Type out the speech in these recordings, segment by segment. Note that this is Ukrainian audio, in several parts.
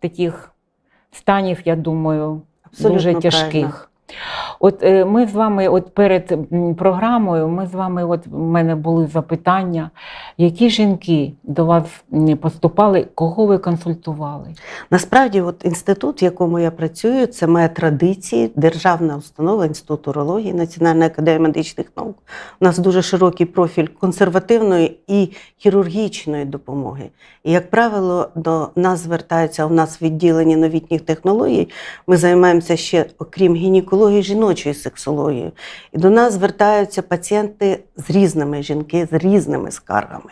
таких станів, я думаю, Абсолютно дуже правильно. тяжких. От е, ми з вами, от перед програмою, ми з вами, от в мене були запитання, які жінки до вас поступали, кого ви консультували? Насправді, от інститут, в якому я працюю, це має традиції, державна установа Інститут урології Національної академії медичних наук. У нас дуже широкий профіль консервативної і хірургічної допомоги. І, як правило, до нас звертаються у нас відділення новітніх технологій. Ми займаємося ще, окрім гінекології, жіночою сексологією. І до нас звертаються пацієнти з різними жінки, з різними скаргами.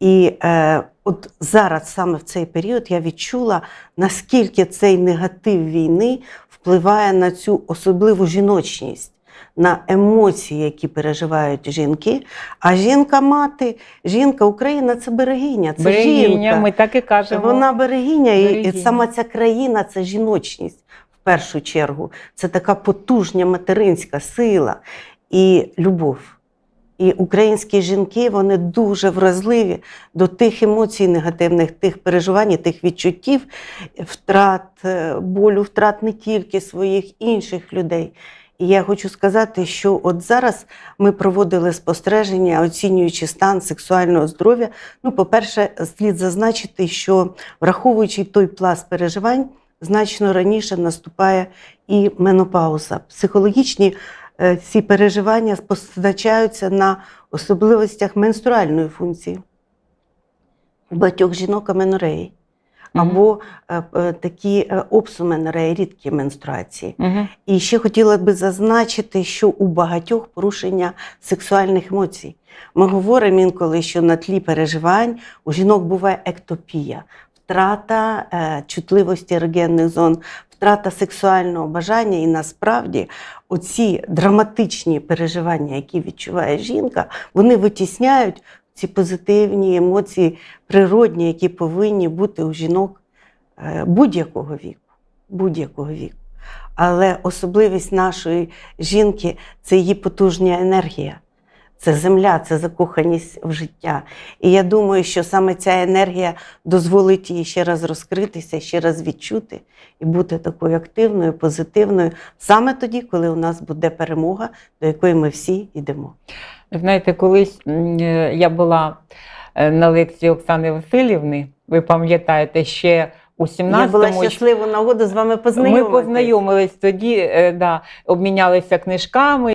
І е, от зараз, саме в цей період, я відчула, наскільки цей негатив війни впливає на цю особливу жіночність, на емоції, які переживають жінки. А жінка-мати, жінка Україна це берегиня, це Берегиня, жінка. ми так і кажемо. Вона берегиня, і- і сама ця країна це жіночність в першу чергу. Це така потужня материнська сила і любов. І українські жінки вони дуже вразливі до тих емоцій негативних, тих переживань, тих відчуттів, втрат, е, болю, втрат не тільки своїх інших людей. І я хочу сказати, що от зараз ми проводили спостереження, оцінюючи стан сексуального здоров'я. Ну, по-перше, слід зазначити, що враховуючи той пласт переживань, значно раніше наступає і менопауза. Психологічні ці переживання позначаються на особливостях менструальної функції. У багатьох жінок аменореї. Або е, е, такі е, опсуменореї, рідкі менструації. Мгм. І ще хотіла би зазначити, що у багатьох порушення сексуальних емоцій. Ми говоримо інколи, що на тлі переживань у жінок буває ектопія, втрата е, чутливості ерогенних зон, втрата сексуального бажання. І насправді оці драматичні переживання, які відчуває жінка, вони витісняють ці позитивні емоції, природні, які повинні бути у жінок е, будь-якого віку. Будь-якого віку. Але особливість нашої жінки це її потужна енергія, це земля, це закоханість в життя. І я думаю, що саме ця енергія дозволить їй ще раз розкритися, ще раз відчути і бути такою активною, позитивною, саме тоді, коли у нас буде перемога, до якої ми всі йдемо. Знаєте, колись е, я була е, на лекції Оксани Васильівни, ви пам'ятаєте, ще у Я 17-му була щаслива нагоду з вами ми познайомились тоді, е, да, обмінялися книжками.